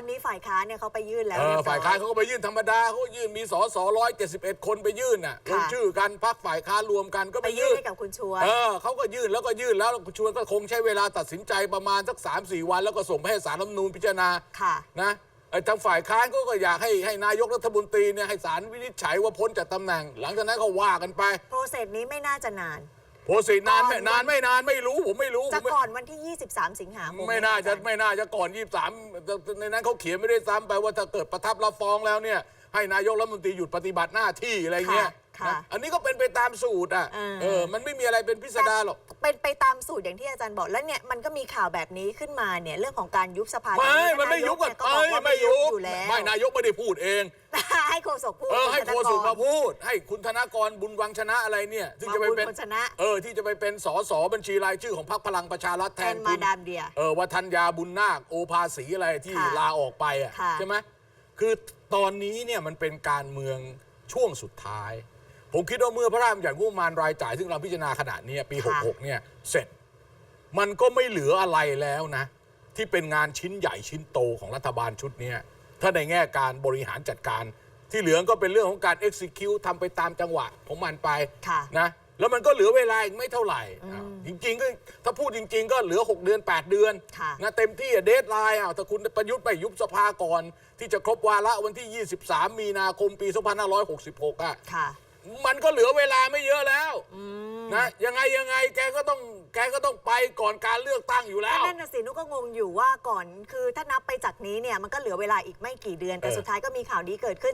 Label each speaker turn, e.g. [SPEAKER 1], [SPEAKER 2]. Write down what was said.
[SPEAKER 1] วันนี้ฝ่ายค้านเนี่ยเขาไปยื่นแล้ว
[SPEAKER 2] เออ
[SPEAKER 1] เรีบร้
[SPEAKER 2] ฝ่ายค้านเขาก็ไปยื่นธรรมดาเขาก็ยื่นมีสสร้อยเจ็ดสิบเอ็ดคนไปยื่นน่ะล
[SPEAKER 1] ค่ะ
[SPEAKER 2] งชื่อกันพักฝ่ายค้านรวมกันก็
[SPEAKER 1] ไป
[SPEAKER 2] ไป
[SPEAKER 1] ยื่น
[SPEAKER 2] ยื่น
[SPEAKER 1] ให้กับคุณชวน
[SPEAKER 2] เออเขาก็ยื่นแล้วก็ยื่นแล้วคุณชวนก็คงใช้เวลาตัดสินใจประมาณสักสามสี่วัน แล้วก็ส่งไปให้สารรัฐธรรมนูญพิจารณา
[SPEAKER 1] ค่ะ
[SPEAKER 2] นะไอ้ทางฝ่ายค้านก็ก็อยากให้ให้นายกรัฐมนตรีเนี่ยให้ศาลวินิจฉัยว่าพ้นจากตำแหน่ง หลังจากนั้นก็ว่ากันไป
[SPEAKER 1] โปรเซสนี้ไม่น่าจะนาน
[SPEAKER 2] โพสินานไหม่
[SPEAKER 1] ก่อน
[SPEAKER 2] นานไม่นานไม่รู้ผมไม่รู้
[SPEAKER 1] จะ
[SPEAKER 2] ผมไม่
[SPEAKER 1] ก่อนวันที่ 23 สิงหาคม
[SPEAKER 2] ไม่น่าจะ
[SPEAKER 1] อจรย์
[SPEAKER 2] ไม่น่าจะก่อนยี่สามในนั้นเขาเขียนไม่ได้ซ้ำไปว่าถ้าเกิดประทับรับฟ้องแล้วเนี่ยให้นายกรัฐมนตรีหยุดปฏิบัติหน้าที่อะไรเงี้ย
[SPEAKER 1] ค่ะค่ะ
[SPEAKER 2] นะอันนี้ก็เป็นไปตามสูตรอะ
[SPEAKER 1] เออ
[SPEAKER 2] เออมันไม่มีอะไรเป็นพิสดารหรอก
[SPEAKER 1] เป็นไปตามสูตรอย่างที่อาจารย์บอกแล้วเนี่ยมันก็มีข่าวแบบนี้ขึ้นมาเนี่ยเรื่องของการยุบสภา
[SPEAKER 2] ไม่
[SPEAKER 1] ตอ
[SPEAKER 2] มันไม่ยุบากัน
[SPEAKER 1] เนี่ยก็บอกว่า
[SPEAKER 2] ไม่ยุบ
[SPEAKER 1] อยู่แล้ว
[SPEAKER 2] ไม่นายกไม่ได้พูดเอง
[SPEAKER 1] ให้โฆษกพูด
[SPEAKER 2] เออให้โฆษก
[SPEAKER 1] ณธน
[SPEAKER 2] มาพูด ให้คุณธนากรบุญวังชนะอะไรเนี่ยที่จะไปเป็น
[SPEAKER 1] มาบุญวังชนะ
[SPEAKER 2] เออที่จะไปเป็นสสบัญชีรายชื่อของพรรคพลังประชารัฐ
[SPEAKER 1] แท
[SPEAKER 2] แท
[SPEAKER 1] น
[SPEAKER 2] น
[SPEAKER 1] มา
[SPEAKER 2] คุณ
[SPEAKER 1] ดามเดีย
[SPEAKER 2] เออวัฒนยาบุญนาคโอภาสีอะไรที่
[SPEAKER 1] ค่ะ
[SPEAKER 2] ลาออกไปอะ
[SPEAKER 1] ค่ะ
[SPEAKER 2] ใช่ไหมคือตอนนี้เนี่ยมันเป็นการเมืองช่วงสุดท้าย ผมคิดว่าเมื่อพระราชบัญญัติงบประมาณรายจ่ายซึ่งเราพิจารณาขณะเนี้ยปี 66 เนี่ยเสร็จ มันก็ไม่เหลืออะไรแล้วนะ ที่เป็นงานชิ้นใหญ่ชิ้นโตของรัฐบาลชุดเนี้ย ถ้าในแง่การบริหารจัดการ ที่เหลือก็เป็นเรื่องของการ execute ทำไปตามจังหวะของมันไป
[SPEAKER 1] ค่ะ
[SPEAKER 2] นะแล้วมันก็เหลือเวลาอีกไม่เท่าไหร่อ้าวจริงๆก็ถ้าพูดจริง ๆ ก็เหลือ 6 เดือน 8 เดือน
[SPEAKER 1] ค่ะ
[SPEAKER 2] นะเต็มที่เดทไลน์อะถ้าคุณประยุทธ์ไปยุบสภาก่อน ที่จะครบวาระวันที่ 23 มีนาคมปี 2566อะ
[SPEAKER 1] ค่ะ
[SPEAKER 2] มันก็เหลือเวลาไม่เยอะแล้วนะยังไงยังไงแกก็ต้องแกก็ต้องไปก่อนการเลือกตั้งอยู่แล้ว
[SPEAKER 1] นั่นน่ะสินุกก็งงอยู่ว่าก่อนคือถ้านับไปจากนี้เนี่ยมันก็เหลือเวลาอีกไม่กี่เดือน แต่
[SPEAKER 2] เออ
[SPEAKER 1] สุดท้ายก็มีข่าวนี้เกิดขึ้น